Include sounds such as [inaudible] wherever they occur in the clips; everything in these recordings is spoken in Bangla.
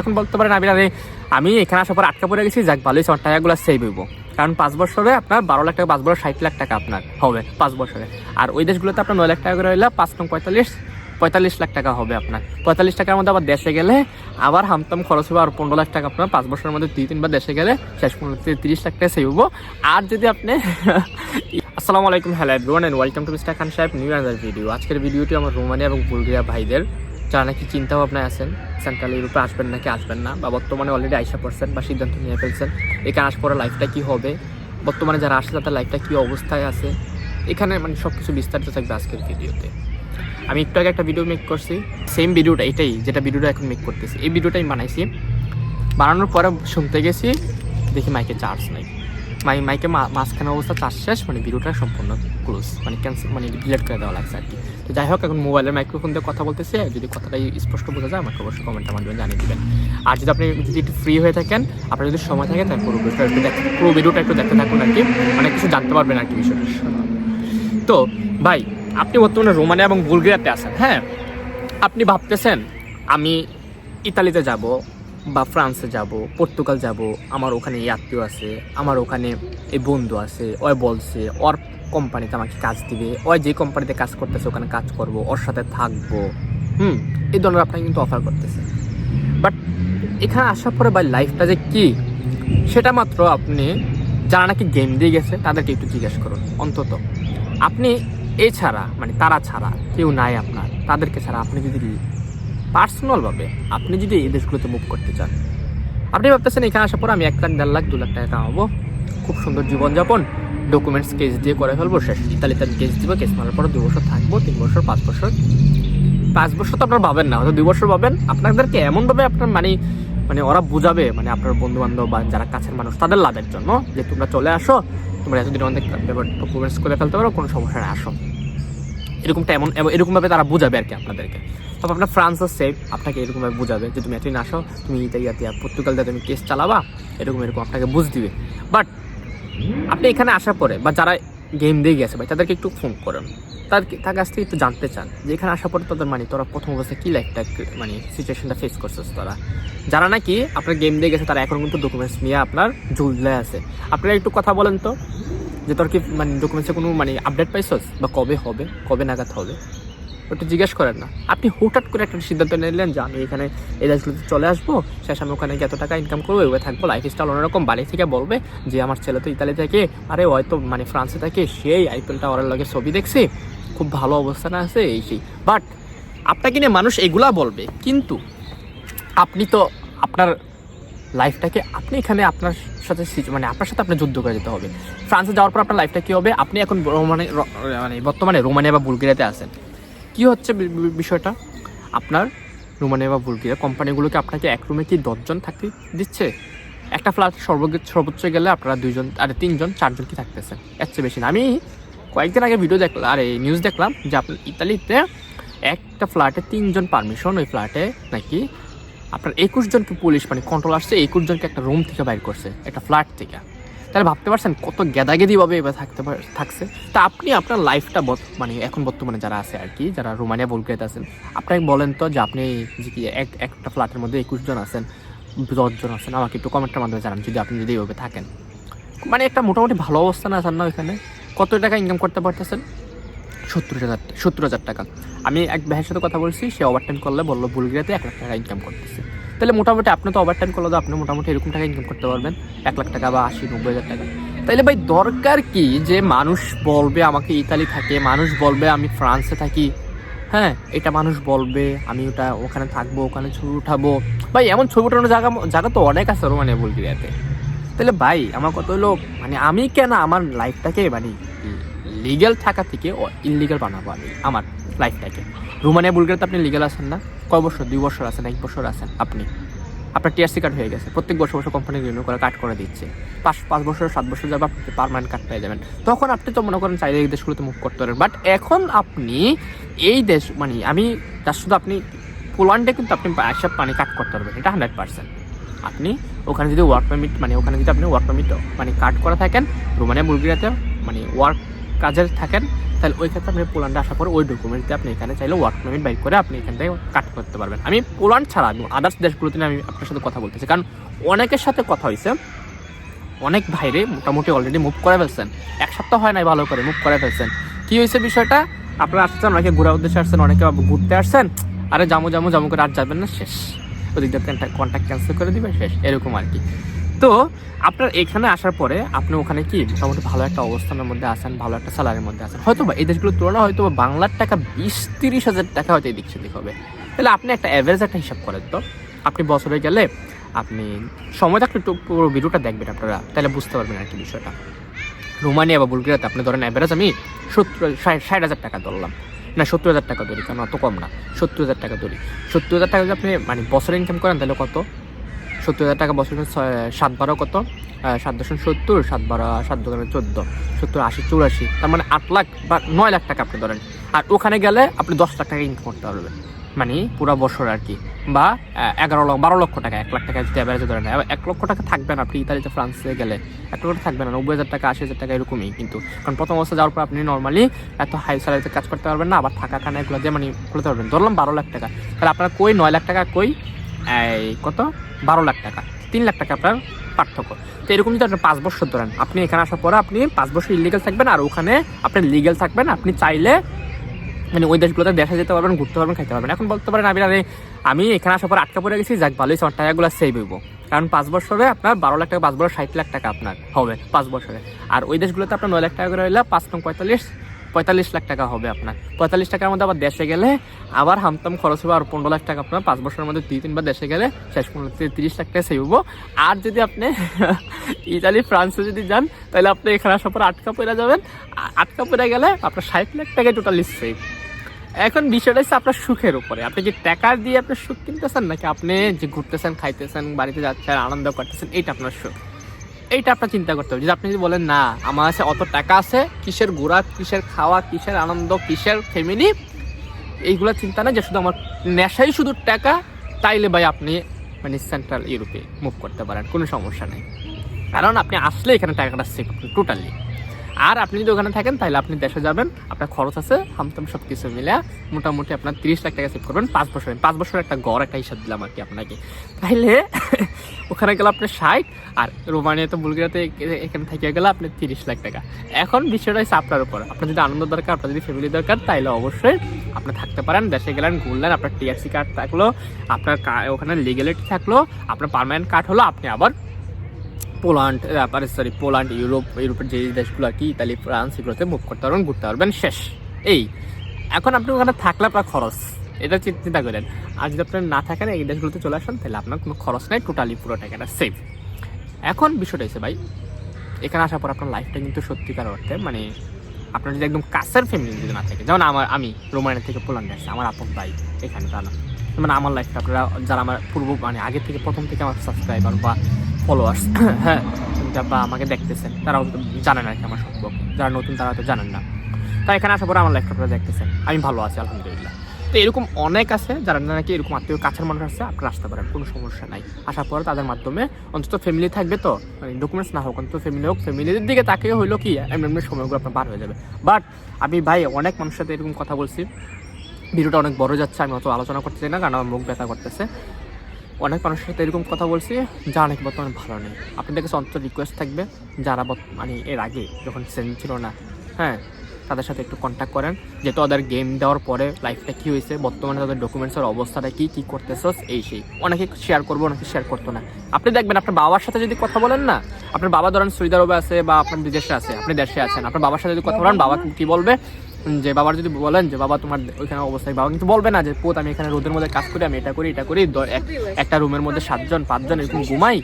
এখন বলতে পারেন আমি আরে আমি এখানে আসার পর আটকা পড়ে গেছি, যাক ভালোই আমার টাকাগুলো সেভ হইব। কারণ পাঁচ বছরে আপনার বারো লাখ টাকা, পাঁচ বছর ষাট লাখ টাকা আপনার হবে, পাঁচ বছরে। আর ওই দেশগুলোতে আপনার নয় লাখ টাকা করে হইলে পাঁচ নং পঁয়তাল্লিশ পঁয়তাল্লিশ লাখ টাকা হবে আপনার। পঁয়তাল্লিশ টাকার মধ্যে আবার দেশে গেলে আবার হামতাম খরচ হবে, আর পনেরো লাখ টাকা আপনার পাঁচ বছরের মধ্যে দুই তিনবার দেশে গেলে শেষ পনেরো থেকে তিরিশ লাখ টাকা সেভ হব আর যদি আপনি [laughs] আসসালামু আলাইকুম hello everyone and welcome to mister Khan সাহেব নিউ আনাদার ভিডিও আজকের ভিডিওটি আমার রোমানিয়া এবং বুলগেরিয়া ভাইদের যারা নাকি চিন্তা ভাবনায় আছেন সেন্ট্রাল ইউরোপে আসবেন নাকি আসবেন না, বা বর্তমানে অলরেডি আইসা পড়ছেন বা সিদ্ধান্ত নিয়ে ফেলছেন, এখানে আসার পরে লাইফটা কী হবে, বর্তমানে যারা আসছে তাদের লাইফটা কী অবস্থায় আছে, এখানে মানে সব কিছু বিস্তারিত থাকবে আজকের ভিডিওতে। আমি একটু আগে একটা ভিডিও মেক করছি সেম ভিডিওটা এটাই, যেটা ভিডিওটা এখন মেক করতেছি। এই ভিডিওটা আমি বানাইছি, বানানোর পরে শুনতে গেছি, দেখি মাইকে চার্জ নাই। মাই মাইকে মাঝখানে অবস্থা চার্জ শেষ মানে ভিডিওটা সম্পূর্ণ ক্লোজ মানে ক্যান্সেল মানে ডিলেট করে দেওয়া লাগছে আর কি। তো যাই হোক, এখন মোবাইলের মাইক্রোফোন দিয়ে কথা বলতেছে। যদি কথাটা স্পষ্ট বোঝা যায়, আমাকে অবশ্যই কমেন্টের মাধ্যমে জানিয়ে দিবেন। আর যদি আপনি যদি একটু ফ্রি হয়ে থাকেন, আপনার যদি সময় থাকে, তাহলে পুরো ভিডিওটা একটু দেখতে পুরো ভিডিওটা একটু দেখতে থাকুন আর কি। অনেক কিছু জানতে পারবেন আর কি বিষয়টা। তো, ভাই, আপনি বর্তমানে রোমানিয়া এবং বুলগেরিয়াতে আছেন হ্যাঁ? আপনি ভাবতেছেন, আমি ইতালিতে যাব বা ফ্রান্সে যাব, পর্তুগাল যাব, আমার ওখানে এই আত্মীয় আছে, আমার ওখানে এই বন্ধু আছে, ওই বলছে, ওর কোম্পানিতে আমাকে কাজ দিবে, ওই যে কোম্পানিতে কাজ করতেছে, ওখানে কাজ করব, ওর সাথে থাকব। হুম, এই ধরনের আপনাকে কিন্তু অফার করতেছে। বাট এখানে আসার পরে ভাই লাইফটা যে কি, সেটা মাত্র আপনি যারা নাকি গেম দিয়ে গেছে, তাদেরকে একটু জিজ্ঞেস করুন, অন্তত। আপনি এছাড়া মানে তারা ছাড়া, কেউ নাই আপনার, তাদেরকে ছাড়া আপনি যদি পার্সোনালভাবে আপনি যদি এই দেশগুলোতে মুভ করতে চান। আপনি ভাবতেছেন এখানে আসার পর আমি এক লাখ, দেড় লাখ, দু লাখ টাকা কামাবো? খুব সুন্দর জীবনযাপন। ডকুমেন্টস কেস দিয়ে করে ফেলব, শেষ তাহলে আমি কেস দিব কেস মারার পর দু বছর থাকব, তিন বছর, পাঁচ বছর। পাঁচ বছর তো আপনার ভাবেন না, হয়তো দুই বছর ভাবেন আপনাদেরকে এমনভাবে আপনার মানে মানে ওরা বুঝাবে মানে আপনার বন্ধু বান্ধব বা যারা কাছের মানুষ, তাদের লাভের জন্য যে তোমরা চলে আসো, তোমরা এতদিন ব্যাপার ডকুমেন্টস করে ফেলতে পারো, কোনো সমস্যা নেই, আসো। এরকমটা এমন এরকমভাবে তারা বুঝাবে আর কি আপনাদেরকে। তবে আপনার ফ্রান্স আছে আপনাকে এরকমভাবে বুঝাবে যে তুমি এতদিন আসো, তুমি ইতালিয়াতে দিয়ে তুমি কেস চালাবা, এরকম এরকম, আপনাকে বুঝ দিবে। বাট আপনি এখানে আসার পরে বা যারা গেম দিয়ে গেছে ভাই, তাদেরকে একটু ফোন করেন। তার তার কাছ থেকে একটু জানতে চান যে এখানে আসার পরে তাদের মানে তোরা প্রথম অবস্থায় কী লাইফটা মানে সিচুয়েশনটা ফেস করছিস তারা? যারা নাকি আপনার গেম দিয়ে গেছে, তারা এখন কিন্তু ডকুমেন্টস নিয়ে আপনার ঝুললে আছে। আপনারা একটু কথা বলেন তো, যে তোর কি মানে ডকুমেন্টসে কোনো মানে আপডেট পাইছস? বা কবে হবে? কবে নাগাদ হবে? ওটা জিজ্ঞেস করেন না। আপনি হঠাৎ করে একটা সিদ্ধান্ত নিলেন যে আমি এখানে এই দেশগুলোতে চলে আসব, শেষ আমি ওখানে এত টাকা ইনকাম করব, এভাবে থাকব লাইফ স্টাইল অন্যরকম। বাড়ি থেকে বলবে যে, আমার ছেলে তো ইতালি থেকে, আরে হয়তো মানে ফ্রান্সে থাকে, সেই আইপিএলটা ওর লগে ছবি দেখছে, খুব ভালো অবস্থানে আছে, এই সেই। বাট আপনাকে নিয়ে মানুষ এগুলা বলবে, কিন্তু আপনি তো আপনার লাইফটাকে আপনি এখানে আপনার সাথে মানে আপনার সাথে আপনার যুদ্ধ করে যেতে হবে। ফ্রান্সে যাওয়ার পর আপনার লাইফটা কী হবে? আপনি এখন রোমানে মানে বর্তমানে রোমানিয়া বা বুলগেরিয়াতে আছেন। কি হচ্ছে বিষয়টা? আপনার রুমানে বা বুলগেরিয়া কোম্পানিগুলোকে আপনাকে এক রুমে কি দশজন থাকতে দিচ্ছে? একটা ফ্ল্যাট সর্বোচ্চ সর্বোচ্চ গেলে আপনারা দুইজন, আরে তিনজন, চারজন কি থাকতেছে? এর চেয়ে বেশি না। আমি কয়েকদিন আগে ভিডিও দেখলাম আরে নিউজ দেখলাম যে আপনার ইতালিতে একটা ফ্ল্যাটে তিনজন পারমিশন ওই ফ্ল্যাটে নাকি আপনার একুশ জনকে পুলিশ মানে কন্ট্রোল আসছে, একুশ জনকে একটা রুম থেকে বাইর করছে, একটা ফ্ল্যাট থেকে। তাহলে ভাবতে পারছেন কত গেদাগেদিভাবে এবার থাকতে থাকছে? তা আপনি আপনার লাইফটা মানে এখন বর্তমানে যারা আছে আর কি, যারা রোমানিয়া, বুলগেরিয়াতে আছেন, আপনাকে বলেন তো যে আপনি যে কি এক একটা ফ্ল্যাটের মধ্যে একুশ জন আছেন দশজন আছেন, আমাকে একটু কমেন্টের মাধ্যমে জানান, যদি আপনি যদি এইভাবে থাকেন। মানে একটা মোটামুটি ভালো অবস্থানে আছেন না ওইখানে? কত টাকা ইনকাম করতে পারতেছেন? সত্তর হাজার সত্তর হাজার টাকা। আমি এক ভাইয়ের সাথে কথা বলছি, সে ওভারটাইম করলে বলল, বুলগেরিয়াতে এক লাখ টাকা ইনকাম করতেছে। তাহলে মোটামুটি আপনি তো ওভারটাইম করলে তো আপনি মোটামুটি এরকম টাকা ইনকাম করতে পারবেন। এক লাখ টাকা বা আশি, নব্বই হাজার টাকা। তাইলে ভাই দরকার কি যে মানুষ বলবে আমাকে ইতালি থাকে, মানুষ বলবে আমি ফ্রান্সে থাকি। হ্যাঁ এটা মানুষ বলবে, আমি ওটা ওখানে থাকব, ওখানে ছবি উঠাবো। ভাই এমন ছবি উঠানোর জায়গা জায়গা তো অনেক আছে রোমানে বুলগেরিয়াতে। তাহলে ভাই আমার কত হলো মানে আমি কেন আমার লাইফটাকে মানে লিগ্যাল থাকা থেকে ইনলিগাল বানাবো আমি, আমার লাইফটাকে রোমানিয়া, বুলগেরিয়াতে আপনি লিগ্যাল আছেন না? কয় বছর? দুই বছর আছেন, এক বছর আছেন আপনি? আপনার টিআরসি কার্ড হয়ে গেছে, প্রত্যেক বছর বছর কোম্পানি রিনিউ করে কাট করে দিচ্ছে। পাঁচ পাঁচ বছর, সাত বছর যাবে আপনি পারমানেন্ট কার্ড পেয়ে যাবেন। তখন আপনি তো মনে করেন চাইলে এই দেশগুলোতে মুভ করতে পারেন বাট এখন আপনি এই দেশ মানে আমি, তার শুধু আপনি পোল্যান্ডে কিন্তু আপনি সব পানি কাট করতে পারবেন, এটা হান্ড্রেড পার্সেন্ট আপনি ওখানে যদি ওয়ার্ক পারমিট মানে ওখানে যদি আপনি ওয়ার্ক পারমিট মানে কাট করা থাকেন, রোমানিয়া, বুলগেরিয়াতে মানে ওয়ার্ক কাজের থাকেন, তাহলে ওই ক্ষেত্রে আপনি পোল্যান্ডে আসার পর ওই ডকুমেন্ট আপনি এখানে চাইলে ওয়ার্ক পারমিট বাইক করে আপনি এখান থেকে কাট করতে পারবেন। আমি পোল্যান্ড ছাড়া আদার্স দেশগুলোতে আমি আপনার সাথে কথা বলতেছি। কারণ অনেকের সাথে কথা হয়েছে, অনেক ভাইরে মোটামুটি অলরেডি মুভ করে ফেলছেন। এক সপ্তাহ হয় নাই ভালো করে মুভ করে ফেলছেন। কী হয়েছে বিষয়টা? আপনারা আসছেন, অনেকে ঘোরার উদ্দেশ্যে আসছেন, অনেকে ঘুরতে আসছেন। আরে জামু জামু জামু করে আর যাবেন না, শেষ। ওদিক কন্ট্যাক্ট ক্যান্সেল করে দিবে, শেষ। এরকম আর কি। তো আপনার এখানে আসার পরে আপনি ওখানে কি মোটামুটি ভালো একটা অবস্থানের মধ্যে আছেন, ভালো একটা স্যালারির মধ্যে আছেন? হয়তো বা এই দেশগুলোর তুলনা হয়তো বা বাংলার টাকা বিশ তিরিশ হাজার টাকা হয়তো এদিক সেদিক হবে। তাহলে আপনি একটা অ্যাভারেজ একটা হিসাব করেন তো। আপনি বছরে গেলে আপনি সময় থাকলে একটু পুরো ভিডিওটা দেখবেন আপনারা। তাহলে বুঝতে পারবেন আর কি বিষয়টা। রোমানিয়া বা বুলগেরিয়াতে আপনি ধরেন অ্যাভারেজ আমি সত্তর, ষাট হাজার টাকা ধরলাম। না, সত্তর হাজার টাকা ধরি কারণ অত কম না। সত্তর হাজার টাকা ধরি। সত্তর হাজার টাকা যদি আপনি মানে বছরে ইনকাম করেন তাহলে কত? সত্তর হাজার টাকা বছরে সাত বারো কত? সাত দশমিক সত্তর, সাত বারো, সাত দোকানে চোদ্দ, সত্তর, আশি, চৌরাশি, তার মানে আট লাখ বা নয় লাখ টাকা আপনি ধরেন। আর ওখানে গেলে আপনি দশ লাখ টাকা ইনকাম করতে পারবেন। মানে পুরো বছর আর কি। বা এগারো লক্ষ বারো লক্ষ টাকা, এক লাখ টাকা যদি অ্যাভারেজে ধরেন। এক লক্ষ টাকা থাকবেন আপনি ইতালিতে, ফ্রান্সে গেলে। এক লক্ষ টাকা থাকবেন না, নব্বই হাজার টাকা, আশি হাজার টাকা এরকমই কিন্তু। কারণ প্রথম অবস্থা যাওয়ার পর আপনি নর্মালি এত হাই স্যালারিতে কাজ করতে পারবেন না, আবার থাকা খানা এগুলো দিয়ে মানে করতে পারবেন, ধরলাম বারো লাখ টাকা। তাহলে আপনার কই নয় লাখ টাকা, কই কত? বারো লাখ টাকা। তিন লাখ টাকা আপনার পার্থক্য। তো এরকম যদি আপনি পাঁচ বছর ধরেন। আপনি এখানে আসার পরে আপনি পাঁচ বছর ইলিগাল থাকবেন আর ওখানে আপনি লিগেল থাকবেন। আপনি চাইলে মানে ওই দেশগুলোতে দেখা যেতে পারবেন, ঘুরতে পারবেন, খাইতে পারবেন। এখন বলতে পারেন আমি আরে আমি এখানে আসার পর আটকা পড়ে গেছি। যাক, ভালোই, আমার টাকাগুলো সেভ হইব। কারণ পাঁচ বছরে আপনার বারো লাখ টাকা, পাঁচ বছর ষাট লাখ টাকা আপনার হবে পাঁচ বছরে। আর ওই দেশগুলোতে আপনার নয় লাখ টাকা করে হইলে পাঁচ নং পঁয়তাল্লিশ পঁয়তাল্লিশ লাখ টাকা হবে আপনার। পঁয়তাল্লিশ টাকার মধ্যে আবার দেশে গেলে আবার হামতাম খরচ হবে আর পনেরো লাখ টাকা আপনার পাঁচ বছরের মধ্যে দুই তিনবার দেশে গেলে শেষ পনেরো থেকে তিরিশ লাখ টাকা সেভ হব। আর যদি আপনি [laughs] ইতালি, ফ্রান্সে যদি যান, তাহলে আপনি এখানে আসার পর আটকা পড়ে যাবেন। আটকা পড়ে গেলে আপনার ষাট লাখ টাকায় টোটালি সেভ এখন বিষয়টা হচ্ছে আপনার সুখের উপরে। আপনি যে টাকা দিয়ে আপনি সুখ কিনতেছেন নাকি আপনি যে ঘুরতেছেন, খাইতেছেন, বাড়িতে যাচ্ছেন, আনন্দ করতেছেন, এইটা আপনার সুখ? এইটা আপনার চিন্তা করতে হবে। যদি আপনি যদি বলেন, না, আমার কাছে অত টাকা আছে, কিসের ঘোরা, কিসের খাওয়া, কিসের আনন্দ, কিসের ফ্যামিলি এইগুলো চিন্তা না যে শুধু আমার নেশাই শুধু টাকা, তাইলে ভাই আপনি মানে সেন্ট্রাল ইউরোপে মুভ করতে পারেন, কোনো সমস্যা নেই। কারণ আপনি আসলে এখানে টাকাটা সেভ টোটালি আর আপনি যদি ওখানে থাকেন, তাহলে আপনি দেশে যাবেন। আপনার খরচ আছে, হামতাম সব কিছু মিলে মোটামুটি আপনার তিরিশ লাখ টাকা সেভ করবেন। পাঁচ বছরে, পাঁচ বছর একটা গড়, একটা হিসাব দিলাম আর কি আপনাকে। তাইলে [laughs] ওখানে গেলে আপনি ষাট, আর রোমানিয়াতে বুলগেরিয়াতে এ- এখানে থেকে গেলে আপনি তিরিশ লাখ টাকা। এখন বিষয়টা হচ্ছে আপনার উপর। আপনার যদি আনন্দ দরকার, আপনার যদি ফ্যামিলি দরকার, তাইলে অবশ্যই আপনি থাকতে পারেন। দেশে গেলেন, ঘুরলেন, আপনার টিআরসি কার্ড থাকল, আপনার ওখানে লিগেলিটি থাকল, আপনার পার্মানেন্ট কার্ড হলো, আপনি আবার পোল্যান্ড তারপরে সরি পোল্যান্ড, ইউরোপ, ইউরোপের যে দেশগুলো আর কি, ইতালি, ফ্রান্স, এগুলোতে মুভ করতে পারবেন, ঘুরতে পারবেন, শেষ। এই, এখন আপনি ওখানে থাকলে আপনার খরচ, এটা চিন্তা করেন। আর যদি আপনার না থাকেন, এই দেশগুলোতে চলে আসেন, তাহলে আপনার কোনো খরচ নাই টোটালি পুরো টাকাটা সেভ এখন বিষয়টা হচ্ছে ভাই, এখানে আসার পর আপনার লাইফটা কিন্তু সত্যিকার অর্থে মানে আপনার যদি একদম কাছের ফ্যামিলি যদি না থাকে, যেমন আমার, আমি রোমানিয়া থেকে পোল্যান্ডে আসছি, আমার আপন ভাই এখানে, জানা। মানে আমার লাইফটা আপনারা, যারা আমার পূর্ব মানে আগে থেকে প্রথম থেকে আমার সাবস্ক্রাইবার বা ফলোয়ার্স [coughs] হ্যাঁ বা আমাকে দেখতেছেন, তারাও জানেন আর কি আমার সম্পর্কে। যারা নতুন, তারা তো জানেন না। তাই এখানে আসার পরে আমার আপনারা দেখতেছেন। আমি ভালো আছি, আলহামদুলিল্লাহ। তো এরকম অনেক আছে যারা নাকি এরকম আত্মীয়, কাছের মানুষ আছে, আপনারা আসতে পারেন, কোনো সমস্যা নাই। আসার পরে তাদের মাধ্যমে অন্তত ফ্যামিলি থাকবে তো মানে ডকুমেন্টস না হোক, অন্তত ফ্যামিলি হোক ফ্যামিলির দিকে তাকে হইল কি, এমনি এমনি সময়গুলো আপনার বার হয়ে যাবে। বাট আমি ভাই অনেক মানুষের সাথে এরকম কথা বলছি। ভিডিওটা অনেক বড় যাচ্ছে, আমি অত আলোচনা করতে চাই না, কারণ আমার মুখ ব্যথা করতেছে। অনেক মানুষের সাথে এরকম কথা বলছি যা অনেক বর্তমানে ভালো নেই। আপনাদের কাছে অন্তত রিকোয়েস্ট থাকবে, যারা মানে এর আগে যখন সেন ছিল না হ্যাঁ তাদের সাথে একটু কন্ট্যাক্ট করেন। যেহেতু ওদের গেম দেওয়ার পরে লাইফটা কী হয়েছে, বর্তমানে তাদের ডকুমেন্টসের অবস্থাটা কী কী করতেছস এই সেই। অনেকে শেয়ার করব, অনেকে শেয়ার করতো না। আপনি দেখবেন আপনার বাবার সাথে যদি কথা বলেন না, আপনার বাবা ধরেন সৌদি আরবে আছে বা আপনার বিদেশে আছে, আপনি দেশে আছেন, আপনার বাবার সাথে যদি কথা বলেন, বাবা কী বলবে? যে বাবার যদি বলেন যে, বাবা, তোমার ওইখানে অবস্থায় বাবা। কিন্তু বলবে না যে, পোত, আমি এখানে রোদের মধ্যে কাজ করি, আমি এটা করি এটা করি একটা রুমের মধ্যে সাতজন, পাঁচজন এরকম ঘুমাই।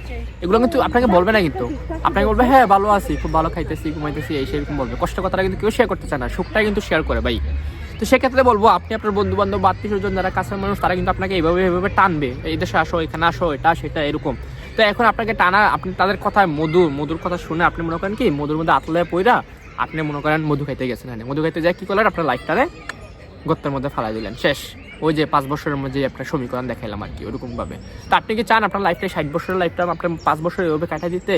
এগুলো কিন্তু আপনাকে বলবে না কিন্তু। আপনাকে বলবে হ্যাঁ ভালো আছি, খুব ভালো খাইতেছি, ঘুমাইতেছি, এই সেরকম বলবে। কষ্ট কথাটা কিন্তু কেউ শেয়ার করতে চায় না সুখটা কিন্তু শেয়ার করে, ভাই। তো সেক্ষেত্রে বলব, আপনি আপনার বন্ধু বান্ধব আত্মীয় স্বজন যারা কাছের মানুষ, তারা কিন্তু আপনাকে এইভাবে এইভাবে টানবে। এই দেশে আসো, এখানে আসো, এটা, সেটা, এরকম। তো এখন আপনাকে টানা, আপনি তাদের কথায় মধুর মধুর কথা শুনে আপনি মনে করেন কি, মধুর মধ্যে আতলায় পইরা আপনি মনে করেন মধু খাইতে গেছেন এখানে। মধু খাইতে যায় কি করলেন? আপনার লাইফটারে গর্তের মধ্যে ফালাই দিলেন। শেষ। ওই যে পাঁচ বছরের মধ্যে আপনার সমীকরণ দেখাইলাম আর কি, ওরকমভাবে। তো আপনি কি চান আপনার লাইফটা ষাট বছরের লাইফটা আপনার পাঁচ বছর এভাবে কাটা দিতে?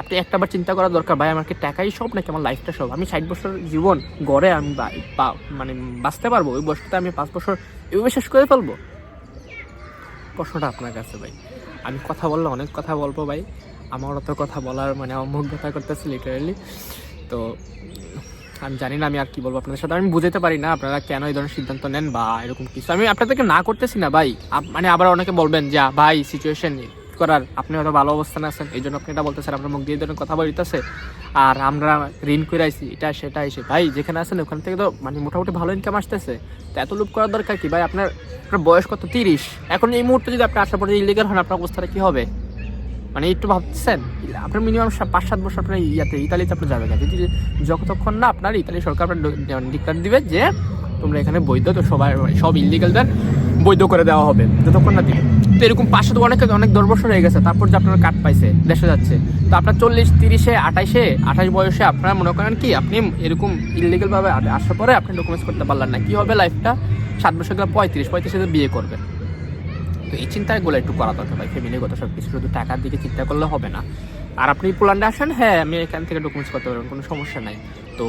আপনি একটাবার চিন্তা করা দরকার, ভাই, আমার কি টাকাই সব নাকি আমার লাইফটা সব? আমি ষাট বছর জীবন গড়ে আমি মানে বাঁচতে পারব? ওই বছরটা আমি পাঁচ বছর এভাবে শেষ করে ফেলব? প্রশ্নটা আপনার কাছে, ভাই। আমি কথা বললে অনেক কথা বলব, ভাই। আমার অত কথা বলার মানে অমুগ্ধতা করতেছে লিটারেলি তো, আমি জানি না আমি আর কি বলব আপনাদের সাথে। আমি বুঝতে পারি না আপনারা কেন এই ধরনের সিদ্ধান্ত নেন বা এরকম কিছু। আমি আপনাদেরকে না করতেছি না ভাই। মানে আবার অনেকে বলবেন যে ভাই সিচুয়েশন করার, আপনি হয়তো ভালো অবস্থানে আছেন। এই জন্য আপনি এটা বলতেছেন, আপনার মুখ দিয়ে ধরনের কথা বলতেছে আর আমরা ঋণ করে আইছি, এটা, সেটা এসে ভাই, যেখানে আছেন, ওখান থেকে তো মানে মোটামুটি ভালো ইনকাম আসতেছে। তো এত লোভ করার দরকার কি? ভাই, আপনার আপনার বয়স কত? তিরিশ। এখন এই মুহূর্তে যদি আপনি আসার পরে ইলিগাল হন, আপনার অবস্থাটা কি হবে? মানে একটু ভাবছেন, আপনার মিনিমাম পাঁচ সাত বছর আপনার ইয়াতে ইতালিতে আপনি যাবেন না। যদি যতক্ষণ না আপনার ইতালি সরকার আপনার ডিক্লার দিবে যে তোমরা এখানে বৈধ, তো সবাই সব ইলিগালদের বৈধ করে দেওয়া হবে, যতক্ষণ না দিবে। তো এরকম পাঁচশো তো অনেক অনেক দশ বছর হয়ে গেছে, তারপর যে আপনার কার্ড পাইছে, দেশে যাচ্ছে। তো আপনার চল্লিশ, তিরিশে, আঠাইশে, আঠাশ বয়সে আপনারা মনে করেন কি, আপনি এরকম ইলিগাল ভাবে আ- আসার পরে আপনি ডকুমেন্টস করতে পারলেন না। কি হবে লাইফটা সাত বছর গেলে পঁয়ত্রিশ, পঁয়ত্রিশে বিয়ে করবেন। তো এই চিন্তাগুলো একটু করা দরকার ভাই ফ্যামিলিগত সব কিছু শুধু টাকার দিকে চিন্তা করলে হবে না। আর আপনি পোল্যান্ডে আসেন হ্যাঁ আমি এখান থেকে ডকুমেন্টস করতে পারবেন কোনো সমস্যা নাই। তো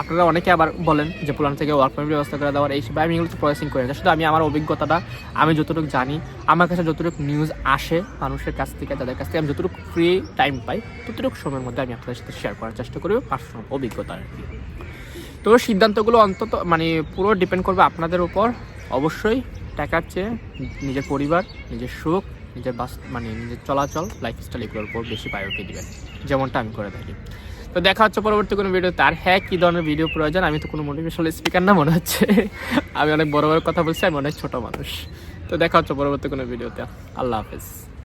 আপনারা অনেকে আবার বলেন যে পোল্যান্ড থেকে ওয়ার্ক পারমিট ব্যবস্থা করে দেওয়ার, এই সেবা আমি এগুলো প্রসেসিং করি না। শুধু আমি আমার অভিজ্ঞতাটা, আমি যতটুকু জানি, আমার কাছে যতটুকু নিউজ আসে মানুষের কাছ থেকে তাদের কাছ থেকে আমি যতটুকু ফ্রি টাইম পাই, ততটুকু সময়ের মধ্যে আমি আপনাদের সাথে শেয়ার করার চেষ্টা করি পার্সোনাল অভিজ্ঞতা আর কি। তো সিদ্ধান্তগুলো অন্তত মানে পুরো ডিপেন্ড করবে আপনাদের উপর, অবশ্যই। টাকার চেয়ে নিজের পরিবার, নিজের সুখ, নিজের বাস মানে নিজের চলাচল লাইফস্টাইল এগুলোর উপর বেশি প্রায়োরিটি দেবেন। যেমনটা আমি করে থাকি। তো দেখা হচ্ছে পরবর্তী কোনো ভিডিও তার হ্যাঁ কী ধরনের ভিডিও প্রয়োজন? আমি তো কোনো মোটিভেশনাল স্পিকার না, মনে হচ্ছে। আমি অনেক বড় বড় কথা বলছি, আমি অনেক ছোটো মানুষ। তো দেখা হচ্ছে পরবর্তী কোনো ভিডিওতে। আল্লাহ হাফেজ।